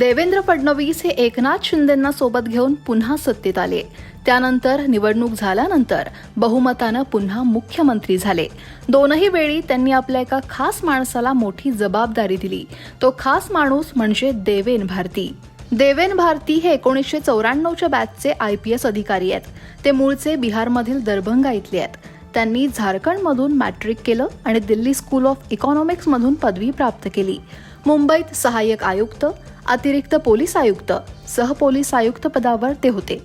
देवेंद्र फडणवीस हे एकनाथ शिंदेंना सोबत घेऊन पुन्हा सत्तेत आले. त्यानंतर निवडणूक झाल्यानंतर बहुमतानं पुन्हा मुख्यमंत्री झाले. दोनही वेळी त्यांनी आपल्या एका खास माणसाला मोठी जबाबदारी दिली. तो खास माणूस म्हणजे देवेन भारती. देवेन भारती हे एकोणीसशे चौऱ्याण्णवच्या बॅचचे आय पी एस अधिकारी आहेत. ते मूळचे बिहारमधील दरभंगा इथले आहेत. त्यांनी झारखंडमधून मॅट्रिक केलं आणि दिल्ली स्कूल ऑफ इकॉनॉमिक्समधून पदवी प्राप्त केली. मुंबईत सहाय्यक आयुक्त अतिरिक्त पोलीस आयुक्त सहपोलीस आयुक्त पदावर ते होते.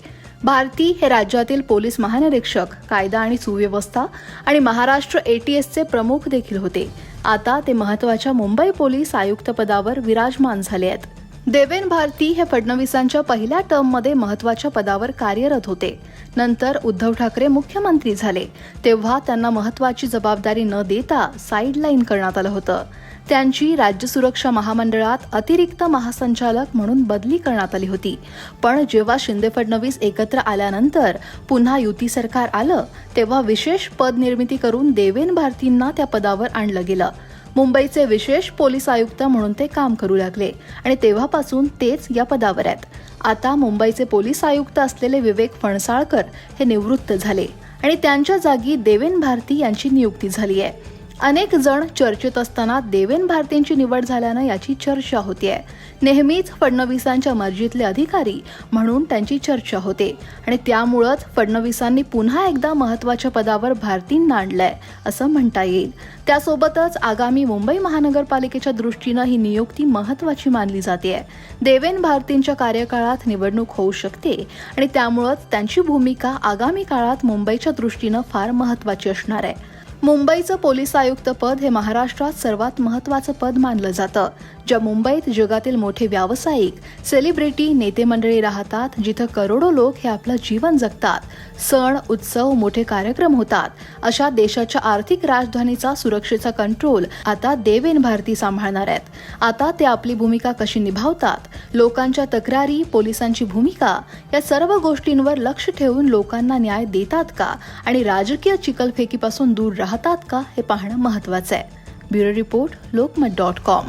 भारती हे राज्यातील पोलीस महानिरीक्षक कायदा आणि सुव्यवस्था आणि महाराष्ट्र एटीएसचे प्रमुख देखील होते. आता ते महत्त्वाच्या मुंबई पोलीस आयुक्त पदावर विराजमान झाले आहेत. देवेन भारती हे फडणवीसांच्या पहिल्या टर्ममध्ये महत्त्वाच्या पदावर कार्यरत होते. नंतर उद्धव ठाकरे मुख्यमंत्री झाले. तेव्हा त्यांना महत्वाची जबाबदारी न देता साईडलाईन करण्यात आलं होतं. त्यांची राज्य सुरक्षा महामंडळात अतिरिक्त महासंचालक म्हणून बदली करण्यात आली होती. पण जेव्हा शिंदे फडणवीस एकत्र आल्यानंतर पुन्हा युती सरकार आलं तेव्हा विशेष पद निर्मिती करून देवेन भारतींना त्या पदावर आणलं गेलं. मुंबईचे विशेष पोलीस आयुक्त म्हणून ते काम करू लागले आणि तेव्हापासून तेच या पदावर आहेत. आता मुंबईचे पोलीस आयुक्त असलेले विवेक फणसाळकर हे निवृत्त झाले आणि त्यांच्या जागी देवेन भारती यांची नियुक्ती झाली आहे. अनेक जण चर्चेत असताना देवेन भारतींची निवड झाल्यानं याची चर्चा होतीये. नेहमीच फडणवीसांच्या मर्जीतले अधिकारी म्हणून त्यांची चर्चा होते. आणि त्यामुळंच फडणवीसांनी पुन्हा एकदा महत्त्वाच्या पदावर भारतींना आणलंय असं म्हणता येईल. त्यासोबतच आगामी मुंबई महानगरपालिकेच्या दृष्टीनं ही नियुक्ती महत्वाची मानली जाते देवेन भारतींच्या कार्यकाळात निवडणूक होऊ शकते आणि त्यामुळंच त्यांची भूमिका आगामी काळात मुंबईच्या दृष्टीनं फार महत्वाची असणार आहे. मुंबईचं पोलीस आयुक्त पद हे महाराष्ट्रात सर्वात महत्वाचं पद मानलं जातं ज्या मुंबईत जगातील मोठे व्यावसायिक सेलिब्रिटी नेते मंडळी राहतात जिथं करोडो लोक हे आपलं जीवन जगतात. सण उत्सव मोठे कार्यक्रम होतात. अशा देशाच्या आर्थिक राजधानीचा सुरक्षेचा कंट्रोल आता देवेन भारती सांभाळणार आहेत. आता ते आपली भूमिका कशी निभावतात लोकांच्या तक्रारी पोलिसांची भूमिका या सर्व गोष्टींवर लक्ष ठेवून लोकांना न्याय देतात का? आणि राजकीय चिकलफेकीपासून दूर राहतात का? हे पाहणं महत्वाचं आहे. Bureau report Lokmat dot com.